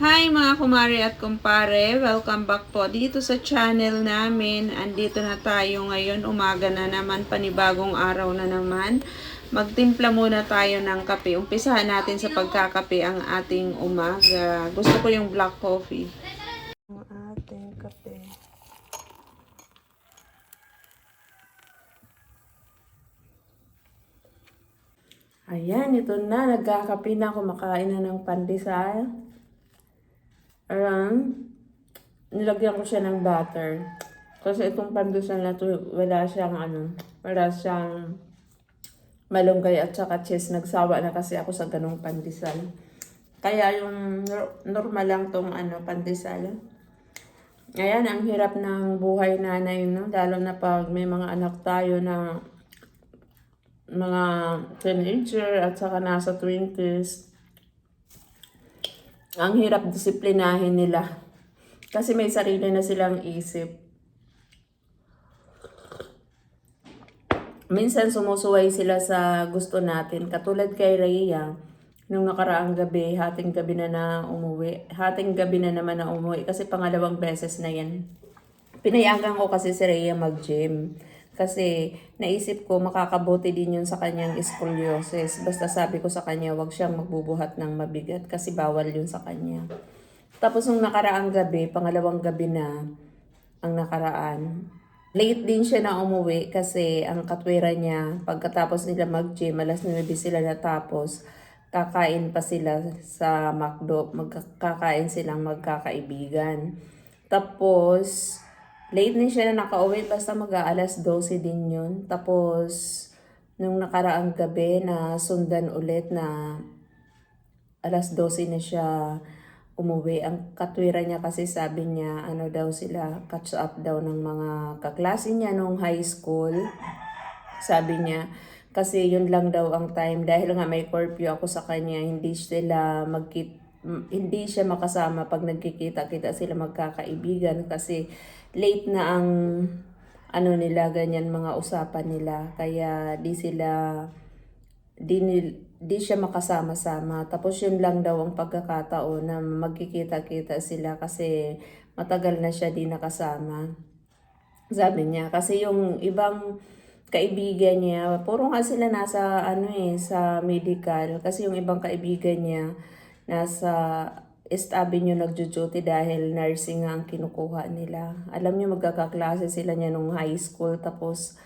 Hi mga kumari at kumpare, welcome back po dito sa channel namin. Andito na tayo ngayon, umaga na naman, panibagong araw na naman. Magtimpla muna tayo ng kape. Umpisahan natin sa pagkakape ang ating umaga. Gusto ko yung black coffee. Ang ating kape. Ayan, ito na. Nagkakape na. Kumakain na ng pandesal. Ayan. Nilagyan ko siya ng butter. Kasi itong pandesal na to, wala siyang ano, wala siyang malunggay at saka cheese. Nagsawa na kasi ako sa ganong pandesal. Kaya yung nor- normal lang tong ano, pandesal. Ayan, ang hirap ng buhay nanay, no? Lalo na pag may mga anak tayo na mga teenager at saka nasa 20s. Ang hirap disiplinahin nila. Kasi may sarili na silang isip. Minsan sumusuway sila sa gusto natin. Katulad kay Rhea, nung nakaraang gabi, hating gabi na na umuwi. Hating gabi na naman na umuwi kasi pangalawang beses na yan. Pinayagan ko kasi si Rhea mag-gym. Kasi naisip ko makakabuti din yun sa kanyang scoliosis. Basta sabi ko sa kanya, wag siyang magbubuhat ng mabigat kasi bawal yun sa kanya. Tapos nung nakaraang gabi, pangalawang gabi na ang nakaraan, late din siya na umuwi kasi ang katwira niya, pagkatapos nila mag-gym, alas 9 sila natapos, kakain pa sila sa McDo, magkakain silang magkakaibigan. Tapos, late din siya na nakauwi, basta mag-aalas 12 din yun. Tapos, nung nakaraang gabi na sundan ulit na alas 12 na siya umuwi. Ang katwira niya kasi sabi niya, ano daw sila, catch up daw ng mga kaklase niya nung high school. Sabi niya, kasi yun lang daw ang time dahil nga may curfew ako sa kanya, hindi sila magkit hindi siya makasama pag nagkikita-kita sila magkakaibigan kasi late na ang ano nila ganyan mga usapan nila kaya di sila di, di siya makasama-sama. Tapos yun lang daw ang pagkakataon na magkikita-kita sila kasi matagal na siya di nakasama. Sabi niya, kasi yung ibang kaibigan niya, puro nga sila nasa ano eh, sa medical. Kasi yung ibang kaibigan niya, nasa East Avenue nagjo-duty dahil nursing nga ang kinukuha nila. Alam niyo magkakaklase sila niya nung high school tapos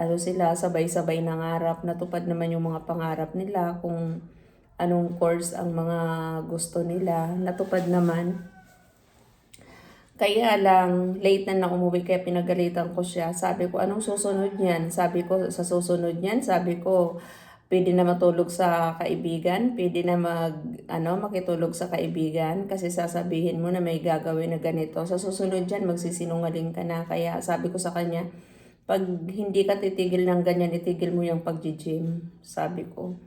ano sila sabay-sabay nangarap natupad naman yung mga pangarap nila kung anong course ang mga gusto nila natupad naman kaya lang, late na na umuwi kaya pinagalitan ko siya. Sabi ko, anong susunod niyan? Sabi ko, sa susunod niyan, sabi ko, pwede na matulog sa kaibigan, pwede na mag, ano, makitulog sa kaibigan kasi sasabihin mo na may gagawin na ganito. Sa susunod diyan magsisinungaling ka na. Kaya sabi ko sa kanya, pag hindi ka titigil ng ganyan, itigil mo yung pag-gym, sabi ko.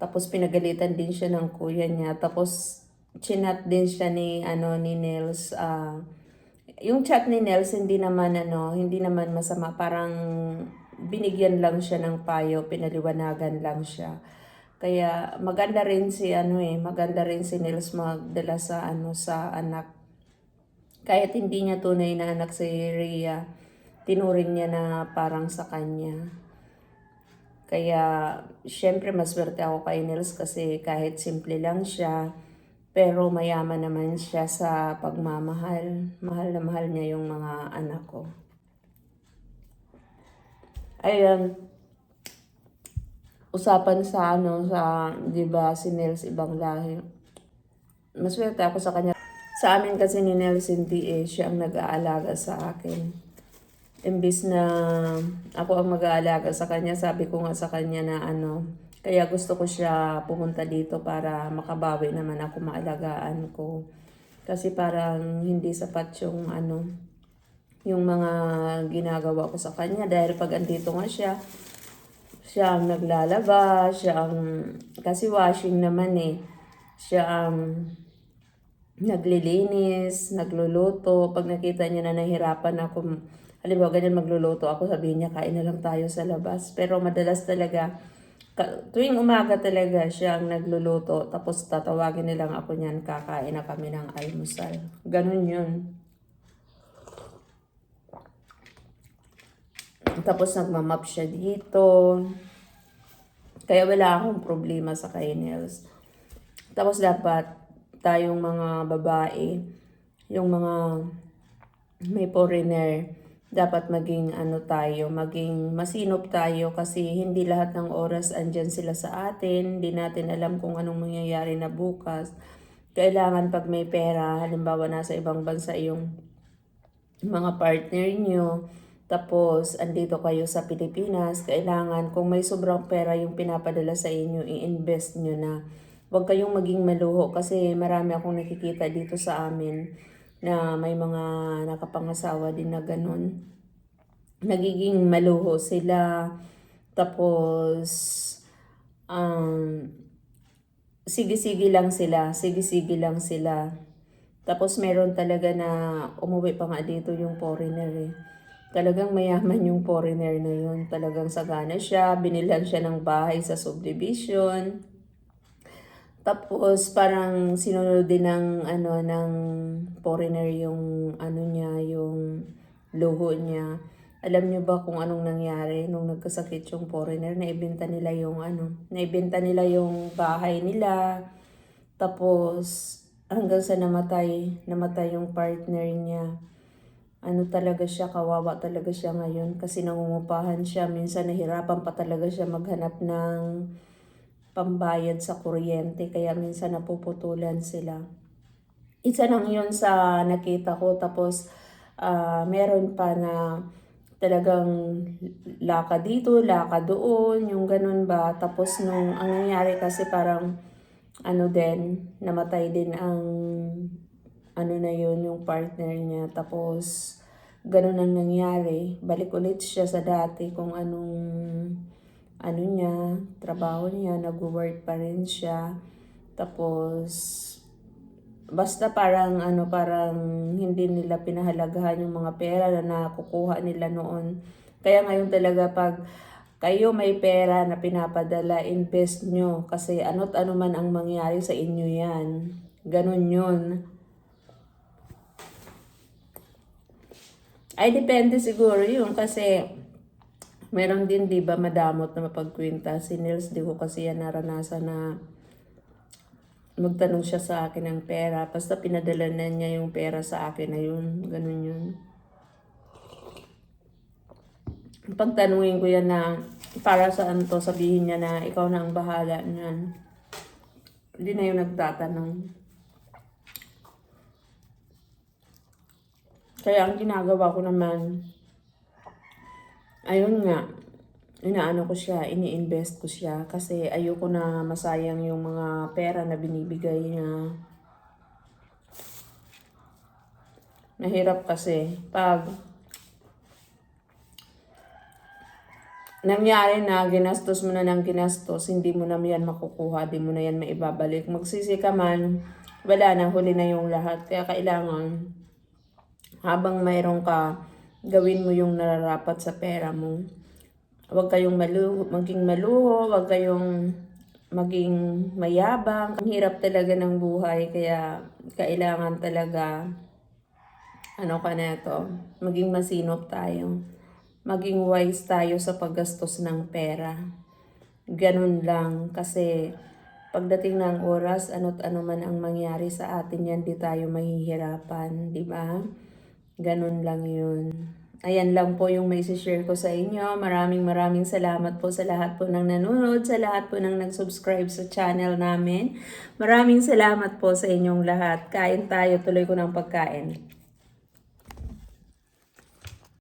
Tapos pinagalitan din siya ng kuya niya. Tapos chinat din siya ni ano ni Nels ah yung chat ni Nels hindi naman ano hindi naman masama parang binigyan lang siya ng payo pinaliwanagan lang siya kaya maganda rin si ano eh maganda rin si Nels magdala sa ano sa anak kahit hindi niya tunay na anak si Rhea tinuring niya na parang sa kanya kaya, syempre, maswerte ako kay Nels kasi kahit simple lang siya, pero mayaman naman siya sa pagmamahal. Mahal na mahal niya yung mga anak ko. Ayun, usapan sa ano, sa, di ba, si Nels ibang lahi. Maswerte ako sa kanya. Sa amin kasi ni Nels hindi eh, siya ang nag-aalaga sa akin. Imbis na ako ang mag-aalaga sa kanya, sabi ko nga sa kanya na ano, kaya gusto ko siya pumunta dito para makabawi naman ako maalagaan ko. Kasi parang hindi sapat yung ano, yung mga ginagawa ko sa kanya dahil pag andito nga siya, siya ang naglalaba, siya ang, kasi washing naman eh, siya ang naglilinis, nagluluto. Pag nakita niya na nahirapan ako, halimbawa ganyan magluluto ako, sabihin niya, kain na lang tayo sa labas. Pero madalas talaga, tuwing umaga talaga siya ang nagluluto. Tapos tatawagin nilang ako niyan, kakain na kami ng almusal. Ganun yun. Tapos nagmamap siya dito. Kaya wala akong problema sa kay Nels. Tapos dapat tayong mga babae, yung mga may foreigner, dapat maging ano tayo, maging masinop tayo kasi hindi lahat ng oras andyan sila sa atin. Hindi natin alam kung anong mangyayari na bukas. Kailangan pag may pera, halimbawa nasa ibang bansa yung mga partner nyo, tapos andito kayo sa Pilipinas, kailangan kung may sobrang pera yung pinapadala sa inyo, i-invest nyo na. Huwag kayong maging maluho kasi marami akong nakikita dito sa amin na may mga nakapangasawa din na ganun. Nagiging maluho sila. Tapos, um, sige-sige lang sila. Sige-sige lang sila. Tapos meron talaga na umuwi pa nga dito yung foreigner eh. Talagang mayaman yung foreigner na yun. Talagang sagana siya. Binilan siya ng bahay sa subdivision. Tapos parang sinunod din ng ano ng foreigner yung ano niya, yung luho niya. Alam niyo ba kung anong nangyari nung nagkasakit yung foreigner? Naibenta nila yung ano, naibenta nila yung bahay nila. Tapos hanggang sa namatay, namatay yung partner niya. Ano talaga siya, kawawa talaga siya ngayon kasi nangungupahan siya. Minsan nahirapan pa talaga siya maghanap ng pambayad sa kuryente kaya minsan napuputulan sila. Isa lang yun sa nakita ko tapos ah, meron pa na talagang laka dito, laka doon, yung ganun ba. Tapos nung ang nangyari kasi parang ano din, namatay din ang ano na yun, yung partner niya. Tapos ganun ang nangyari. Balik ulit siya sa dati kung anong ano niya, trabaho niya, nag-work pa rin siya. Tapos, basta parang ano, parang hindi nila pinahalagahan yung mga pera na nakukuha nila noon. Kaya ngayon talaga pag kayo may pera na pinapadala, invest nyo. Kasi ano't ano man ang mangyari sa inyo yan. Ganun yun. Ay, depende siguro yun kasi meron din, di ba, madamot na mapagkwenta. Si Nils, di ko kasi yan naranasan na magtanong siya sa akin ng pera. Basta pinadala na niya yung pera sa akin na yun. Ganun yun. Pagtanungin ko yan na para saan to, sabihin niya na ikaw na ang bahala niyan. Hindi na yung nagtatanong. Kaya ang ginagawa ko naman, ayun nga, inaano ko siya, ini-invest ko siya kasi ayoko na masayang yung mga pera na binibigay niya. Nahirap kasi pag nangyari na ginastos mo na ng ginastos, hindi mo na yan makukuha, di mo na yan maibabalik. Magsisi ka man, wala na, huli na yung lahat. Kaya kailangan, habang mayroon ka, gawin mo yung nararapat sa pera mo. Huwag kayong maluho, maging maluho, huwag kayong maging mayabang. Ang hirap talaga ng buhay, kaya kailangan talaga, ano ka na ito, maging masinop tayo. Maging wise tayo sa paggastos ng pera. Ganun lang, kasi pagdating ng oras, ano't ano man ang mangyari sa atin yan, di tayo mahihirapan, di ba? Ganun lang yun. Ayan lang po yung may share ko sa inyo. Maraming maraming salamat po sa lahat po ng nanonood, sa lahat po ng nag-subscribe sa channel namin. Maraming salamat po sa inyong lahat. Kain tayo, tuloy ko ng pagkain.